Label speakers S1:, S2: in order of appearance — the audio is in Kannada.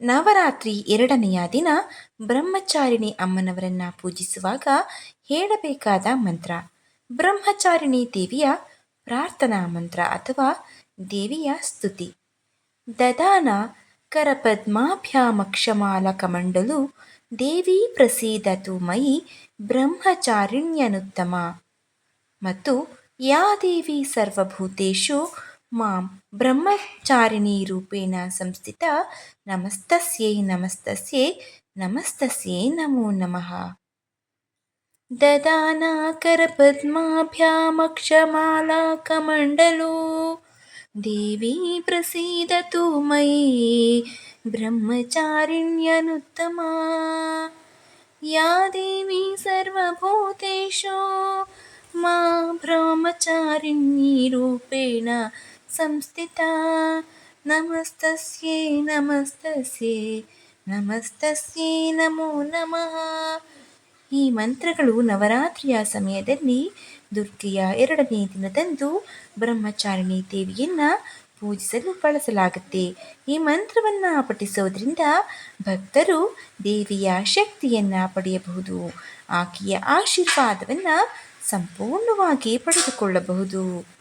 S1: ನವರಾತ್ರಿ ಎರಡನೆಯ ದಿನ ಬ್ರಹ್ಮಚಾರಿಣಿ ಅಮ್ಮನವರನ್ನ ಪೂಜಿಸುವಾಗ ಹೇಳಬೇಕಾದ ಮಂತ್ರ. ಬ್ರಹ್ಮಚಾರಿಣಿ ದೇವಿಯ ಪ್ರಾರ್ಥನಾ ಮಂತ್ರ ಅಥವಾ ದೇವಿಯ ಸ್ತುತಿ. ದದಾನ ಕಮಂಡಲು ದೇವಿ ಪ್ರಸೀದತು ಮಯಿ ಬ್ರಹ್ಮಚಾರಿಣ್ಯನುತ್ತಮ. ಮತ್ತು ಯಾ ದೇವಿ ಸರ್ವಭೂತೇಷು मां ब्रह्मचारिणीरूपेण संस्थिता। नमस्तस्यै नमस्तस्यै नमस्तस्यै नमो नमः। ददानाकरपद्माभ्यामक्षमालाकमण्डलो देवी प्रसीदतु मयि ब्रह्मचारिण्यनुत्तमा। या देवी सर्वभूतेषु। मा ब्रह्मचारिणीरूपेण ಸಂಸ್ಥಿತಾ. ನಮಸ್ತಸ್ಯೈ ನಮಸ್ತಸ್ಯೈ, ನಮಸ್ತಸ್ಯೇ ನಮೋ ನಮಃ. ಈ ಮಂತ್ರಗಳು ನವರಾತ್ರಿಯ ಸಮಯದಲ್ಲಿ ದುರ್ಗೆಯ ಎರಡನೇ ದಿನದಂದು ಬ್ರಹ್ಮಚಾರಿಣಿ ದೇವಿಯನ್ನ ಪೂಜಿಸಲು ಬಳಸಲಾಗುತ್ತೆ. ಈ ಮಂತ್ರವನ್ನ ಪಠಿಸೋದ್ರಿಂದ ಭಕ್ತರು ದೇವಿಯ ಶಕ್ತಿಯನ್ನ ಪಡೆಯಬಹುದು. ಆಕೆಯ ಆಶೀರ್ವಾದವನ್ನ ಸಂಪೂರ್ಣವಾಗಿ ಪಡೆದುಕೊಳ್ಳಬಹುದು.